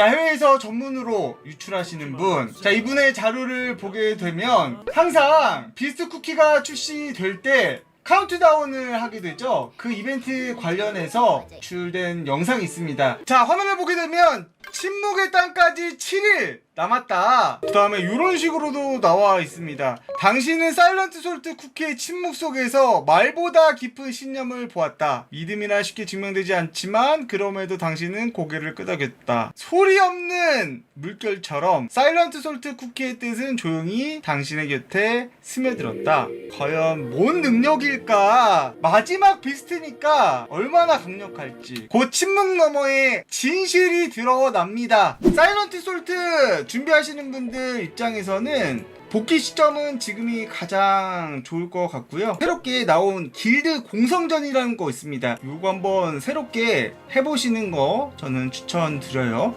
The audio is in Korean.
자, 해외에서 전문으로 유출하시는 분. 자, 이분의 자료를 보게 되면 항상 비스트 쿠키가 출시될 때 카운트다운을 하게 되죠. 그 이벤트 관련해서 출된 영상이 있습니다. 자, 화면을 보게 되면 침묵의 땅까지 7일 남았다. 그 다음에 이런 식으로도 나와 있습니다. 당신은 사일런트 솔트 쿠키의 침묵 속에서 말보다 깊은 신념을 보았다. 믿음이나 쉽게 증명되지 않지만 그럼에도 당신은 고개를 끄덕였다. 소리 없는 물결처럼 사일런트 솔트 쿠키의 뜻은 조용히 당신의 곁에 스며들었다. 과연 뭔 능력일까? 마지막 비스트니까 얼마나 강력할지. 곧 침묵 너머에 진실이 드러납니다. 사일런트 솔트 준비하시는 분들 입장에서는 복귀 시점은 지금이 가장 좋을 것 같고요. 새롭게 나온 길드 공성전이라는 거 있습니다. 이거 한번 새롭게 해보시는 거 저는 추천드려요.